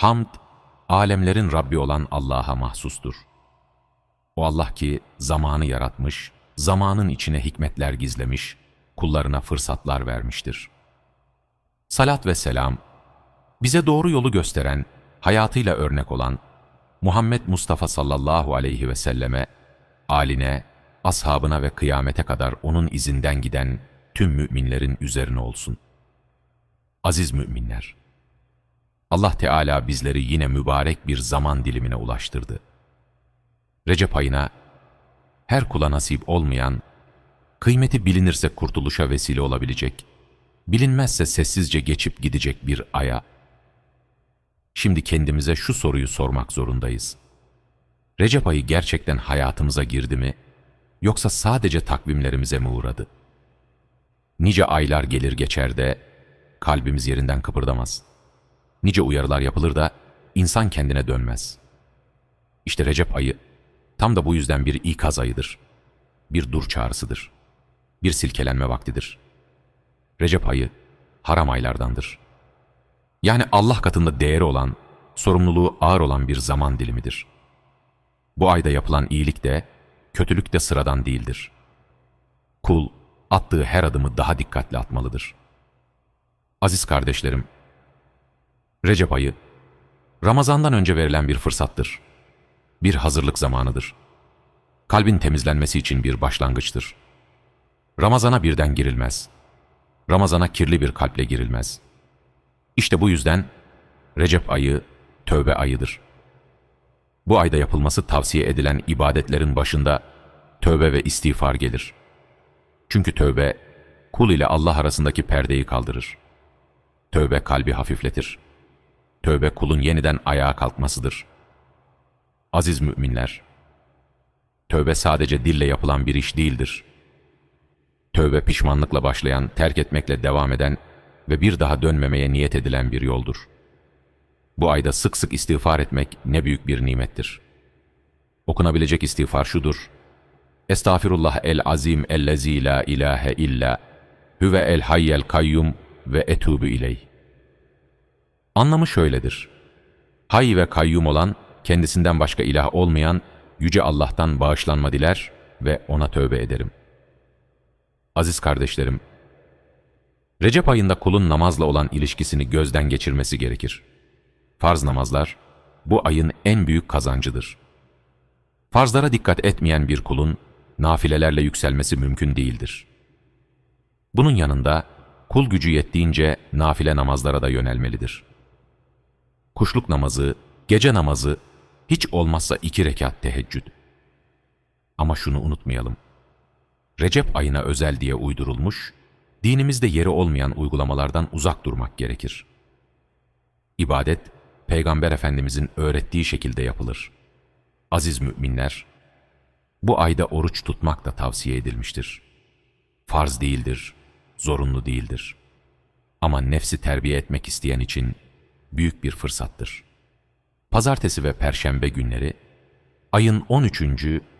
Hamd, alemlerin Rabbi olan Allah'a mahsustur. O Allah ki zamanı yaratmış, zamanın içine hikmetler gizlemiş, kullarına fırsatlar vermiştir. Salat ve selam, bize doğru yolu gösteren, hayatıyla örnek olan Muhammed Mustafa sallallahu aleyhi ve selleme, aline, ashabına ve kıyamete kadar onun izinden giden tüm müminlerin üzerine olsun. Aziz müminler, Allah Teala bizleri yine mübarek bir zaman dilimine ulaştırdı. Recep ayına her kula nasip olmayan, kıymeti bilinirse kurtuluşa vesile olabilecek, bilinmezse sessizce geçip gidecek bir aya, şimdi kendimize şu soruyu sormak zorundayız. Recep ayı gerçekten hayatımıza girdi mi, yoksa sadece takvimlerimize mi uğradı? Nice aylar gelir geçer de kalbimiz yerinden kıpırdamaz. Nice uyarılar yapılır da insan kendine dönmez. İşte Recep ayı tam da bu yüzden bir ikaz ayıdır. Bir dur çağrısıdır. Bir silkelenme vaktidir. Recep ayı haram aylardandır. Yani Allah katında değeri olan, sorumluluğu ağır olan bir zaman dilimidir. Bu ayda yapılan iyilik de, kötülük de sıradan değildir. Kul, attığı her adımı daha dikkatli atmalıdır. Aziz kardeşlerim, Recep ayı, Ramazandan önce verilen bir fırsattır. Bir hazırlık zamanıdır. Kalbin temizlenmesi için bir başlangıçtır. Ramazana birden girilmez. Ramazana kirli bir kalple girilmez. İşte bu yüzden Recep ayı tövbe ayıdır. Bu ayda yapılması tavsiye edilen ibadetlerin başında tövbe ve istiğfar gelir. Çünkü tövbe kul ile Allah arasındaki perdeyi kaldırır. Tövbe kalbi hafifletir. Tövbe kulun yeniden ayağa kalkmasıdır. Aziz müminler, tövbe sadece dille yapılan bir iş değildir. Tövbe pişmanlıkla başlayan, terk etmekle devam eden ve bir daha dönmemeye niyet edilen bir yoldur. Bu ayda sık sık istiğfar etmek ne büyük bir nimettir. Okunabilecek istiğfar şudur. Estağfirullah el azim ellezî la ilahe illa hüve el hayyel kayyum ve etûbü ileyh. Anlamı şöyledir. Hay ve kayyum olan, kendisinden başka ilah olmayan Yüce Allah'tan bağışlanma diler ve O'na tövbe ederim. Aziz kardeşlerim, Recep ayında kulun namazla olan ilişkisini gözden geçirmesi gerekir. Farz namazlar, bu ayın en büyük kazancıdır. Farzlara dikkat etmeyen bir kulun, nafilelerle yükselmesi mümkün değildir. Bunun yanında, kul gücü yettiğince nafile namazlara da yönelmelidir. Kuşluk namazı, gece namazı, hiç olmazsa iki rekat teheccüd. Ama şunu unutmayalım. Recep ayına özel diye uydurulmuş, dinimizde yeri olmayan uygulamalardan uzak durmak gerekir. İbadet, Peygamber Efendimizin öğrettiği şekilde yapılır. Aziz müminler, bu ayda oruç tutmak da tavsiye edilmiştir. Farz değildir, zorunlu değildir. Ama nefsi terbiye etmek isteyen için büyük bir fırsattır. Pazartesi ve Perşembe günleri, ayın 13.,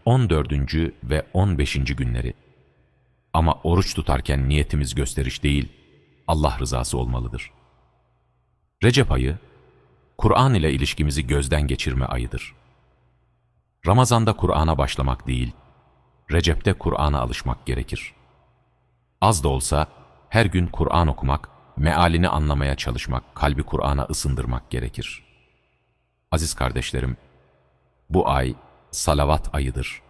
14. ve 15. günleri. Ama oruç tutarken niyetimiz gösteriş değil, Allah rızası olmalıdır. Recep ayı, Kur'an ile ilişkimizi gözden geçirme ayıdır. Ramazanda Kur'an'a başlamak değil, Recep'te Kur'an'a alışmak gerekir. Az da olsa her gün Kur'an okumak, mealini anlamaya çalışmak, kalbi Kur'an'a ısındırmak gerekir. Aziz kardeşlerim, bu ay salavat ayıdır.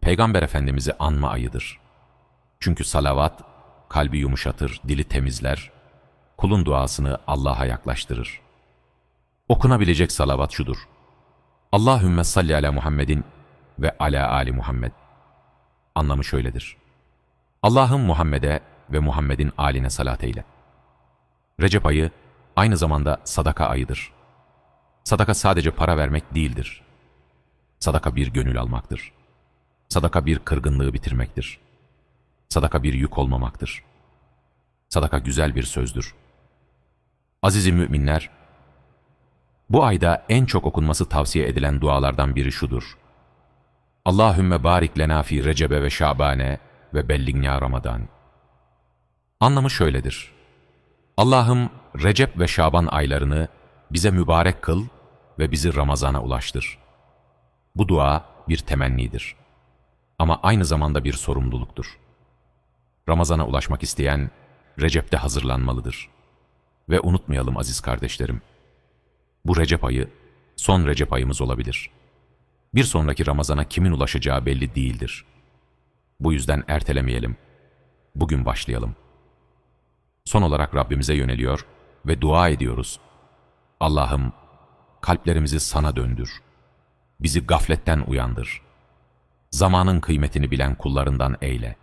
Peygamber Efendimiz'i anma ayıdır. Çünkü salavat, kalbi yumuşatır, dili temizler, kulun duasını Allah'a yaklaştırır. Okunabilecek salavat şudur. Allahümme salli ala Muhammedin ve ala Ali Muhammed. Anlamı şöyledir. Allah'ım Muhammed'e ve Muhammed'in aline salat eyle. Recep ayı aynı zamanda sadaka ayıdır. Sadaka sadece para vermek değildir. Sadaka bir gönül almaktır. Sadaka bir kırgınlığı bitirmektir. Sadaka bir yük olmamaktır. Sadaka güzel bir sözdür. Azizi müminler, bu ayda en çok okunması tavsiye edilen dualardan biri şudur. Allahümme barik lena fi recebe ve şabane ve belligna ramadan. Anlamı şöyledir. Allah'ım Recep ve Şaban aylarını bize mübarek kıl ve bizi Ramazan'a ulaştır. Bu dua bir temennidir. Ama aynı zamanda bir sorumluluktur. Ramazan'a ulaşmak isteyen Recep'te hazırlanmalıdır. Ve unutmayalım aziz kardeşlerim, bu Recep ayı son Recep ayımız olabilir. Bir sonraki Ramazan'a kimin ulaşacağı belli değildir. Bu yüzden ertelemeyelim. Bugün başlayalım. Son olarak Rabbimize yöneliyor ve dua ediyoruz. Allah'ım kalplerimizi sana döndür. Bizi gafletten uyandır. Zamanın kıymetini bilen kullarından eyle.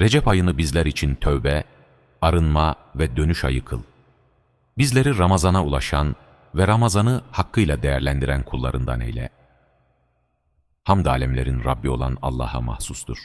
Recep ayını bizler için tövbe, arınma ve dönüş ayı kıl. Bizleri Ramazan'a ulaşan ve Ramazan'ı hakkıyla değerlendiren kullarından eyle. Hamd alemlerin Rabbi olan Allah'a mahsustur.